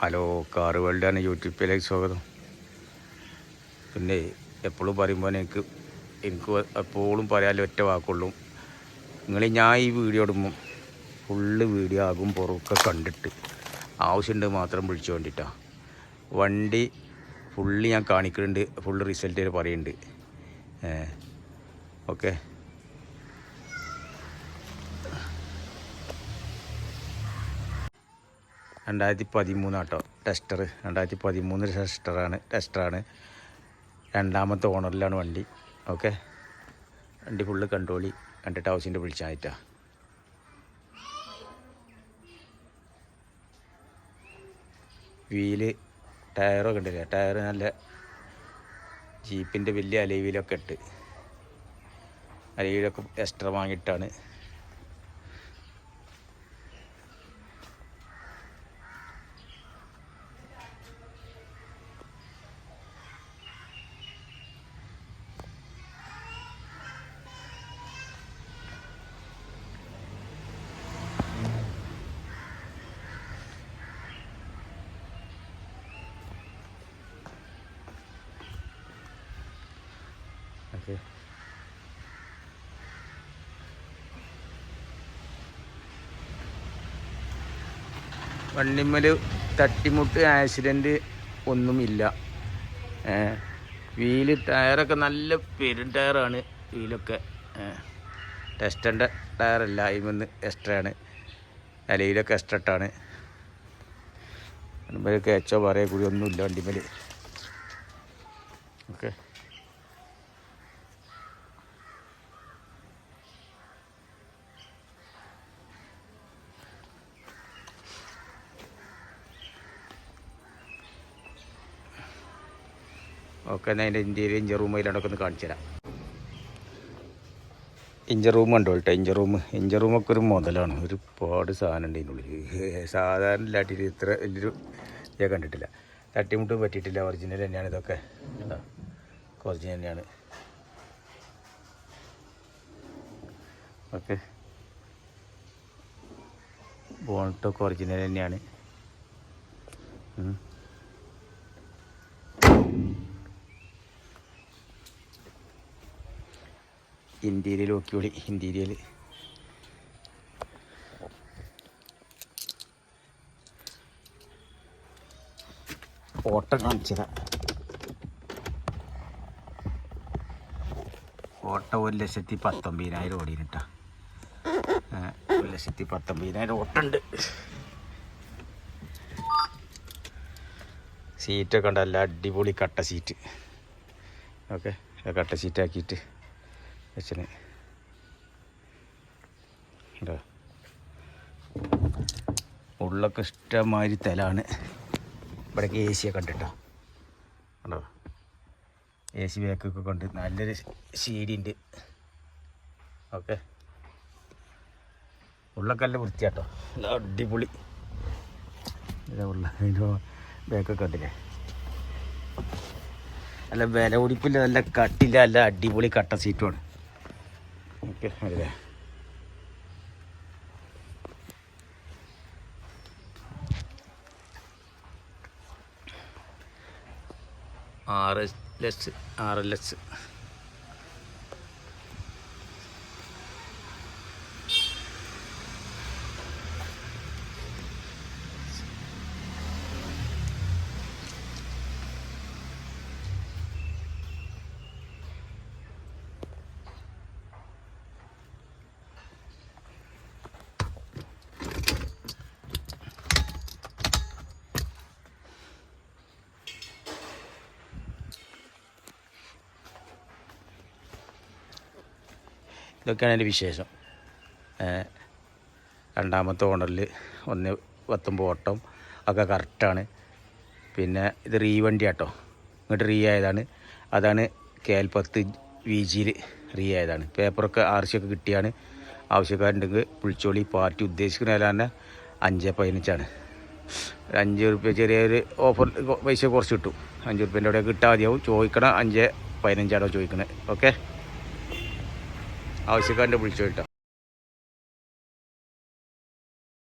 Hello car വേൾഡാണ്. യൂട്യൂബിലേക്ക് സ്വാഗതം. പിന്നെ എപ്പോഴും പറയുമ്പോൾ എനിക്ക് എനിക്ക് എപ്പോഴും പറയാൻ ഒറ്റ വാക്കുള്ളൂ. നിങ്ങൾ ഞാൻ ഈ വീഡിയോ ഇടുമ്പം ഫുള്ള് വീഡിയോ ആകും പുറമൊക്കെ കണ്ടിട്ട്. ആവശ്യമുണ്ട് മാത്രം വിളിച്ചു വേണ്ടിയിട്ടാണ് വണ്ടി ഫുള്ള് ഞാൻ കാണിക്കുന്നുണ്ട് ഫുള്ള് റിസൾട്ട് പറയുന്നുണ്ട്. ഓക്കെ? രണ്ടായിരത്തി പതിമൂന്ന് കേട്ടോ. ടെസ്റ്റർ രണ്ടായിരത്തി പതിമൂന്ന് ടെസ്റ്ററാണ്. ടെസ്റ്ററാണ്. രണ്ടാമത്തെ ഓണറിലാണ് വണ്ടി. ഓക്കെ? വണ്ടി ഫുള്ള് കണ്ടോളി കണ്ടിട്ട് ഹൗസിന്റെ വിളിച്ചായിട്ടാ വീൽ ടയറൊക്കെ ഉണ്ടല്ലേ ടയർ നല്ല ജീപ്പിന്റെ വലിയ അലൈവിലൊക്കെ ഇട്ട്. അലൈവിലൊക്കെ എക്സ്ട്രാ വാങ്ങിയിട്ടാണ് ഓക്കെ. വണ്ടിമ്മൽ തട്ടിമുട്ട് ആക്സിഡന്റ് ഒന്നുമില്ല. വീൽ ടയറൊക്കെ നല്ല പെരും ടയറാണ് വീലൊക്കെ. ടെസ്റ്റന്റെ ടയറല്ല അതിമന്ന് എക്സ്ട്രയാണ് അലയിലൊക്കെ എക്സ്ട്രാ ഇട്ടാണ് വണ്ടിമേലൊക്കെ എച്ചോ പറയോ കൂടി ഒന്നുമില്ല വണ്ടിമേൽ ഓക്കെ. ഓക്കെ എന്നാൽ അതിന്റെ ഇന്ത്യയിൽ ഇഞ്ചർ റൂം അതിലൂടെ ഒന്ന് കാണിച്ചു തരാം. ഇഞ്ചർ റൂം ഉണ്ടോ കേട്ടോ ഇഞ്ചർ റൂം ഇഞ്ചർ റൂമൊക്കെ ഒരു മുതലാണ്. ഒരുപാട് സാധനം ഉണ്ട് ഇതിനുള്ളിൽ. സാധാരണ ഇല്ലാട്ടിൽ ഇത്ര വലിയൊരു ഞാൻ കണ്ടിട്ടില്ല. തട്ടിമുട്ട് പറ്റിയിട്ടില്ല. ഒറിജിനൽ തന്നെയാണ് ഇതൊക്കെ. ഒറിജിനൽ തന്നെയാണ്. ഓക്കെ ബോണറ്റൊക്കെ ഒറിജിനൽ തന്നെയാണ്. ഇന്ത്യയിൽ നോക്കിയോളി ഇന്റീരിയൽ ഓട്ടം കാണിച്ചതാ ഓട്ടം ഒരു ലക്ഷത്തി പത്തൊമ്പതിനായിരം ഓടിയിട്ടാ. ഒരു ലക്ഷത്തി പത്തൊമ്പതിനായിരം ഓട്ടുണ്ട്. സീറ്റൊക്കെ ഉണ്ട് നല്ല അടിപൊളി കട്ട സീറ്റ്. ഓക്കെ കട്ട സീറ്റാക്കിയിട്ട്. വെച്ചിന്. ഉള്ളൊക്കെ ഇഷ്ടമാതിരി തലാണ്. ഇവിടേക്ക് എ സിയൊക്കെ ഉണ്ട് കേട്ടോ കണ്ടോ? എ സി ബാക്കൊക്കെ കൊണ്ട് നല്ലൊരു ഉണ്ട് ഓക്കെ. ഉള്ളക്കല്ല വൃത്തിയാട്ടോ അടിപൊളി. ഉള്ള അതിന്റെ ബാക്കൊക്കെ ഉണ്ടല്ലേ? നല്ല വില പിടിപ്പില്ല നല്ല കട്ടില്ല നല്ല അടിപൊളി കട്ട സീറ്റുമാണ് ഓക്കെ എൽ ആറ് ആർ ആറ് ലക്സ് ഇതൊക്കെയാണ് എന്റെ വിശേഷം. രണ്ടാമത്തെ ഓണറിൽ ഒന്ന് പത്തൊമ്പത് ഓട്ടം ഒക്കെ കറക്റ്റാണ്. പിന്നെ ഇത് റീ വണ്ടി ആട്ടോ ഇങ്ങോട്ട് റീ ആയതാണ് അതാണ് കെ പത്ത് വി ജിയിൽ റീ ആയതാണ് പേപ്പറൊക്കെ ആർ സി ഒക്കെ കിട്ടിയാണ്. ആവശ്യക്കാരുണ്ടെങ്കിൽ പുളിച്ചോളി പാർട്ടി ഉദ്ദേശിക്കുന്ന തന്നെ അഞ്ച് പതിനഞ്ചാണ്. അഞ്ച് റുപ്യ ചെറിയൊരു ഓഫർ പൈസ കുറച്ച് കിട്ടും. അഞ്ച് റുപ്യന്റെ അവിടെ കിട്ടാതെയാവും ചോദിക്കണം അഞ്ച് പതിനഞ്ചാണോ ചോദിക്കണത് ഓക്കെ? ആവശ്യക്കാരന്റെ വിളിച്ചു കേട്ടോ